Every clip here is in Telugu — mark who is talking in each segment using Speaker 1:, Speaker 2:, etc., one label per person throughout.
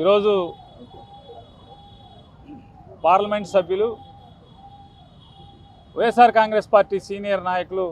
Speaker 1: ఈరోజు పార్లమెంట్ సభ్యులు వైఎస్ఆర్ కాంగ్రెస్ పార్టీ సీనియర్ నాయకులు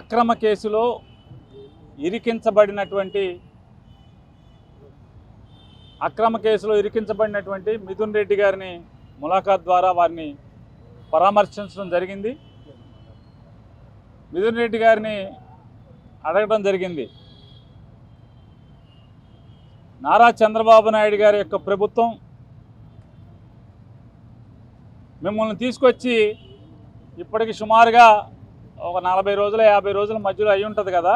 Speaker 1: అక్రమ కేసులో ఇరికించబడినటువంటి అక్రమ కేసులో ఇరికించబడినటువంటి మిథున్ రెడ్డి గారిని ములాఖాత్ ద్వారా వారిని పరామర్శించడం జరిగింది. మిథున్ రెడ్డి గారిని అడగడం జరిగింది. నారా చంద్రబాబు నాయుడు గారి యొక్క ప్రభుత్వం మిమ్మల్ని తీసుకొచ్చి ఇప్పటికి సుమారుగా ఒక నలభై రోజుల యాభై రోజుల మధ్యలో అయి ఉంటుంది కదా.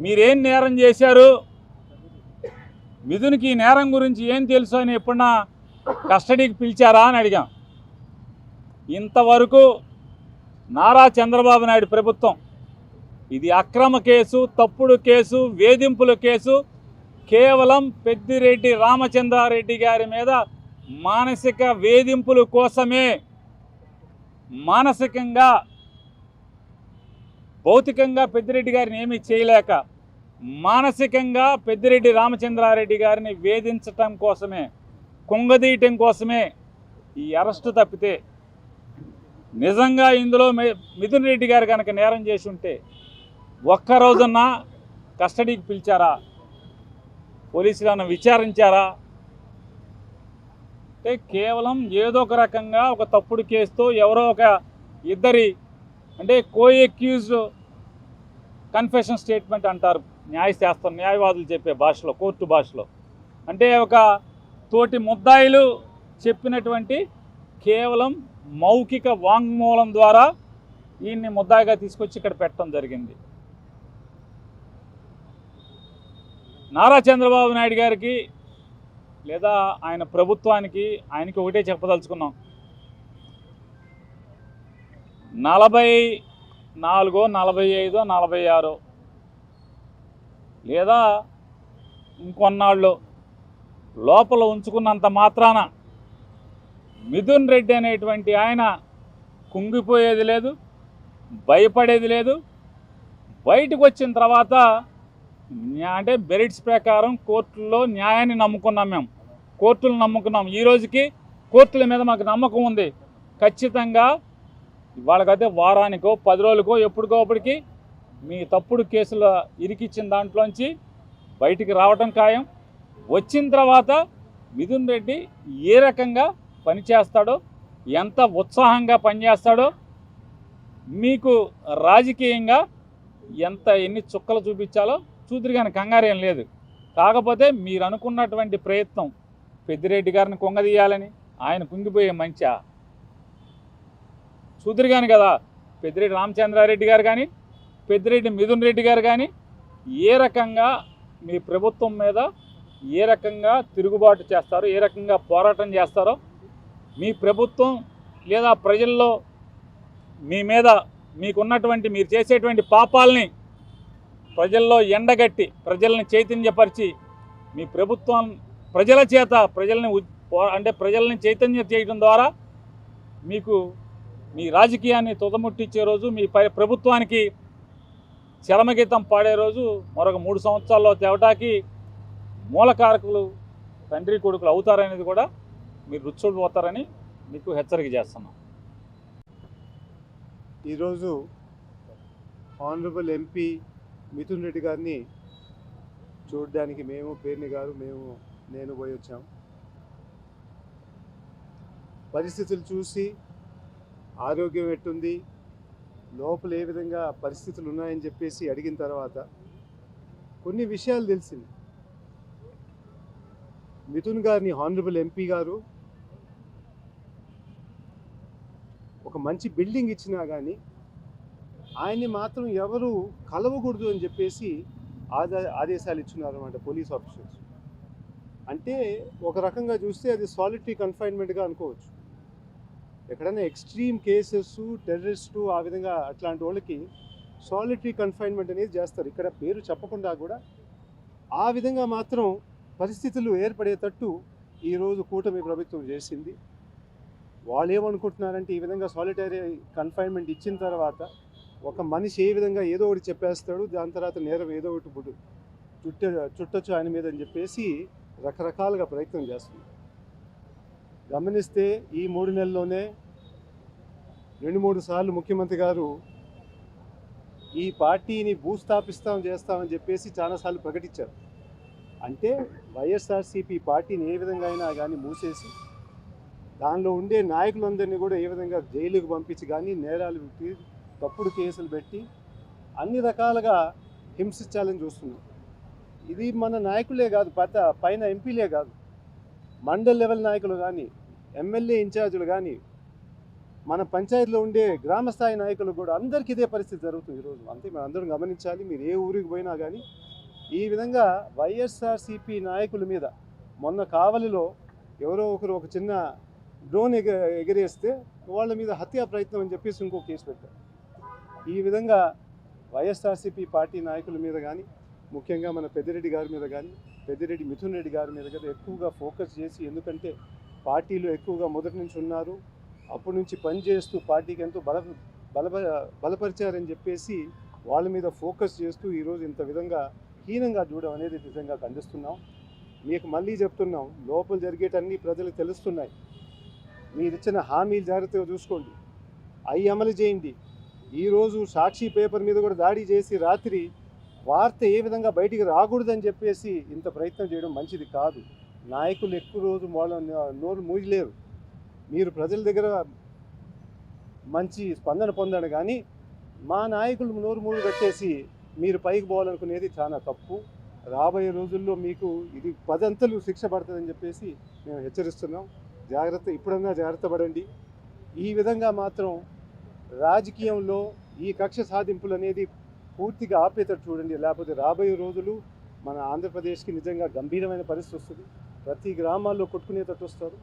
Speaker 1: మీరేం నేరం చేశారు? మిథునికి ఈ నేరం గురించి ఏం తెలుసు అని ఎప్పుడన్నా కస్టడీకి పిలిచారా అని అడిగాం. ఇంతవరకు నారా చంద్రబాబు నాయుడు ప్రభుత్వం ఇది అక్రమ కేసు తప్పుడు కేసు వేధింపుల కేసు. కేవలం పెద్దిరెడ్డి రామచంద్రారెడ్డి గారి మీద మానసిక వేధింపుల కోసమే మానసికంగా భౌతికంగా పెద్దిరెడ్డి గారిని ఏమీ చేయలేక మానసికంగా పెద్దిరెడ్డి రామచంద్రారెడ్డి గారిని వేధించటం కోసమే కుంగదీయటం కోసమే ఈ అరెస్టు తప్పితే నిజంగా ఇందులో మి- మిథున్ రెడ్డి గారు కనుక నేరం చేసి ఉంటే ఒక్కరోజన్నా కస్టడీకి పిలిచారా? పోలీసులను విచారించారా? అంటే కేవలం ఏదో ఒక రకంగా ఒక తప్పుడు కేసుతో ఎవరో ఒక ఇద్దరి అంటే కో ఎక్యూజ్ కన్ఫెషన్ స్టేట్మెంట్ అంటారు. న్యాయశాస్త్రం న్యాయవాదులు చెప్పే భాషలో కోర్టు భాషలో. అంటే ఒక తోటి ముద్దాయిలు చెప్పినటువంటి కేవలం మౌఖిక వాంగ్మూలం ద్వారా ఈయన్ని ముద్దాయిగా తీసుకొచ్చి ఇక్కడ పెట్టడం జరిగింది. నారా చంద్రబాబు నాయుడు గారికి లేదా ఆయన ప్రభుత్వానికి ఆయనకి ఒకటే చెప్పదలుచుకున్నాం. నలభై నాలుగో నలభై ఐదో నలభై ఆరో లేదా ఇంకొన్నాళ్ళు లోపల ఉంచుకున్నంత మాత్రాన మిథున్ రెడ్డి అనేటువంటి ఆయన కుంగిపోయేది లేదు భయపడేది లేదు. బయటకు వచ్చిన తర్వాత అంటే బెరిట్స్ ప్రకారం కోర్టుల్లో న్యాయాన్ని నమ్ముకున్నాం మేము. కోర్టులు నమ్ముకున్నాం. ఈ రోజుకి కోర్టుల మీద మాకు నమ్మకం ఉంది. ఖచ్చితంగా వాళ్ళకైతే వారానికో పది రోజులకో ఎప్పటికోప్పటికి మీ తప్పుడు కేసుల ఇరికిచ్చిన దాంట్లోంచి బయటికి రావటం ఖాయం. వచ్చిన తర్వాత మిథున్ రెడ్డి ఏ రకంగా పనిచేస్తాడో ఎంత ఉత్సాహంగా పనిచేస్తాడో మీకు రాజకీయంగా ఎంత ఎన్ని చుక్కలు చూపించాలో చూదురు కానీ కంగారేం లేదు. కాకపోతే మీరు అనుకున్నటువంటి ప్రయత్నం పెద్దిరెడ్డి గారిని కొంగదీయాలని ఆయన కుంగిపోయే మంచా. చూదురు కానీ కదా పెద్దిరెడ్డి రామచంద్రారెడ్డి గారు కానీ పెద్దిరెడ్డి మిథున్ రెడ్డి గారు కానీ ఏ రకంగా మీ ప్రభుత్వం మీద ఏ రకంగా తిరుగుబాటు చేస్తారో ఏ రకంగా పోరాటం చేస్తారో మీ ప్రభుత్వం లేదా ప్రజల్లో మీ మీద మీకున్నటువంటి మీరు చేసేటువంటి పాపాలని ప్రజల్లో ఎండగట్టి ప్రజల్ని చైతన్యపరిచి మీ ప్రభుత్వం ప్రజల చేత ప్రజల్ని అంటే ప్రజల్ని చైతన్య చేయడం ద్వారా మీకు మీ రాజకీయాన్ని తుదముట్టించే రోజు మీ ప్రభుత్వానికి చరమగీతం పాడే రోజు మరొక మూడు సంవత్సరాల్లో తేవటానికి మూలకారకులు తండ్రి కొడుకులు అవుతారనేది కూడా మీరు రుచి మీకు హెచ్చరిక చేస్తున్నాం.
Speaker 2: ఈరోజు ఆనరబుల్ ఎంపీ మిథున్ రెడ్డి గారిని చూడడానికి మేము పేర్ని గారు మేము నేను పోయి వచ్చాం. పరిస్థితులు చూసి ఆరోగ్యం ఎట్టుంది లోపల ఏ విధంగా పరిస్థితులు ఉన్నాయని చెప్పేసి అడిగిన తర్వాత కొన్ని విషయాలు తెలిసింది. మిథున్ గారిని హానరబుల్ ఎంపీ గారు ఒక మంచి బిల్డింగ్ ఇచ్చినా కానీ ఆయన్ని మాత్రం ఎవరు కలవకూడదు అని చెప్పేసి ఆదా ఆదేశాలు ఇచ్చున్నారు అనమాట పోలీస్ ఆఫీసర్స్. అంటే ఒక రకంగా చూస్తే అది సాలిటరీ కన్ఫైన్మెంట్గా అనుకోవచ్చు. ఎక్కడైనా ఎక్స్ట్రీమ్ కేసెస్ టెర్రరిస్టు ఆ విధంగా అట్లాంటి వాళ్ళకి సాలిటరీ కన్ఫైన్మెంట్ అనేది చేస్తారు. ఇక్కడ పేరు చెప్పకుండా కూడా ఆ విధంగా మాత్రం పరిస్థితులు ఏర్పడేటట్టు ఈరోజు కూటమి ప్రభుత్వం చేసింది. వాళ్ళు ఏమనుకుంటున్నారంటే ఈ విధంగా సాలిటరీ కన్ఫైన్మెంట్ ఇచ్చిన తర్వాత ఒక మనిషి ఏ విధంగా ఏదో ఒకటి చెప్పేస్తాడు దాని తర్వాత నేరం ఏదో ఒకటి పుడు చుట్ట చుట్టొచ్చు ఆయన మీద అని చెప్పేసి రకరకాలుగా ప్రయత్నం చేస్తుంది. గమనిస్తే ఈ మూడు నెలల్లోనే రెండు మూడు సార్లు ముఖ్యమంత్రి గారు ఈ పార్టీని భూస్థాపిస్తాం చేస్తామని చెప్పేసి చాలాసార్లు ప్రకటించారు. అంటే వైఎస్ఆర్సీపీ పార్టీని ఏ విధంగా అయినా కానీ మూసేసి దానిలో ఉండే నాయకులందరినీ కూడా ఏ విధంగా జైలుకు పంపించి కానీ నేరాలు పెట్టి తప్పుడు కేసులు పెట్టి అన్ని రకాలుగా హింసించాలని చూస్తున్నాం ఇది మన నాయకులే కాదు పత పైన ఎంపీలే కాదు. మండల్ లెవెల్ నాయకులు కానీ ఎమ్మెల్యే ఇన్ఛార్జీలు కానీ మన పంచాయతీలో ఉండే గ్రామ స్థాయి నాయకులు కూడా అందరికీ ఇదే పరిస్థితి జరుగుతుంది ఈరోజు. అంతే మనం అందరం గమనించాలి మీరు ఏ ఊరికి పోయినా కానీ ఈ విధంగా వైఎస్ఆర్సీపీ నాయకుల మీద మొన్న కావలిలో ఎవరో ఒకరు ఒక చిన్న డ్రోన్ ఎగ ఎగరేస్తే వాళ్ళ మీద హత్యా ప్రయత్నం అని చెప్పేసి ఇంకో కేసు పెట్టారు. ఈ విధంగా వైఎస్ఆర్సీపీ పార్టీ నాయకుల మీద కానీ ముఖ్యంగా మన పెద్దిరెడ్డి గారి మీద కానీ పెద్దిరెడ్డి మిథున్ రెడ్డి గారి మీద కానీ ఎక్కువగా ఫోకస్ చేసి ఎందుకంటే పార్టీలో ఎక్కువగా మొదటి నుంచి ఉన్నారు. అప్పటి నుంచి పనిచేస్తూ పార్టీకి ఎంతో బల బల బలపరిచారని చెప్పేసి వాళ్ళ మీద ఫోకస్ చేస్తూ ఈరోజు ఇంత విధంగా హీనంగా చూడడం అనేది నిజంగా ఖండిస్తున్నాం. మీకు మళ్ళీ చెప్తున్నాం లోపల జరిగేటన్నీ ప్రజలకు తెలుస్తున్నాయి. మీరు ఇచ్చిన హామీలు జాగ్రత్తగా చూసుకోండి. అవి అమలు చేయండి. ఈరోజు సాక్షి పేపర్ మీద కూడా దాడి చేసి రాత్రి వార్త ఏ విధంగా బయటికి రాకూడదని చెప్పేసి ఇంత ప్రయత్నం చేయడం మంచిది కాదు. నాయకులు ఎక్కువ రోజు వాళ్ళ నోరు మూయలేరు. మీరు ప్రజల దగ్గర మంచి స్పందన పొందాడు కానీ మా నాయకులు నోరు మూడు కట్టేసి మీరు పైకి పోవాలనుకునేది చాలా తప్పు. రాబోయే రోజుల్లో మీకు ఇది పదంతలు శిక్ష పడుతుందని చెప్పేసి మేము హెచ్చరిస్తున్నాం. జాగ్రత్త ఇప్పుడన్నా జాగ్రత్త పడండి. ఈ విధంగా మాత్రం రాజకీయంలో ఈ కక్ష సాధింపులు అనేది పూర్తిగా ఆపేటట్టు చూడండి. లేకపోతే రాబోయే రోజులు మన ఆంధ్రప్రదేశ్కి నిజంగా గంభీరమైన పరిస్థితి వస్తుంది. ప్రతి గ్రామాల్లో కొట్టుకునేటట్టు వస్తారు.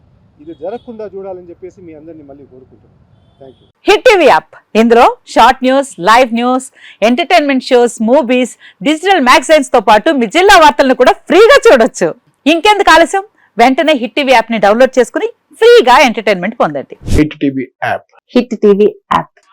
Speaker 2: ఇది జరగకుండా చూడాలని చెప్పేసి మీ అందరినీ మళ్ళీ కోరుకుంటున్నాను. Thank you
Speaker 3: Hit TV app. ఇందులో short news live news entertainment shows movies digital మ్యాగజైన్స్తో పాటు మీ జిల్లా వార్తలను కూడా ఫ్రీగా చూడొచ్చు. ఇంకెందుకు ఆలస్యం? వెంటనే హిట్ టీవీ యాప్ని డౌన్లోడ్ చేసుకుని ఫ్రీగా ఎంటర్టైన్మెంట్ పొందండి.
Speaker 4: Hit TV app.
Speaker 3: Hit TV app.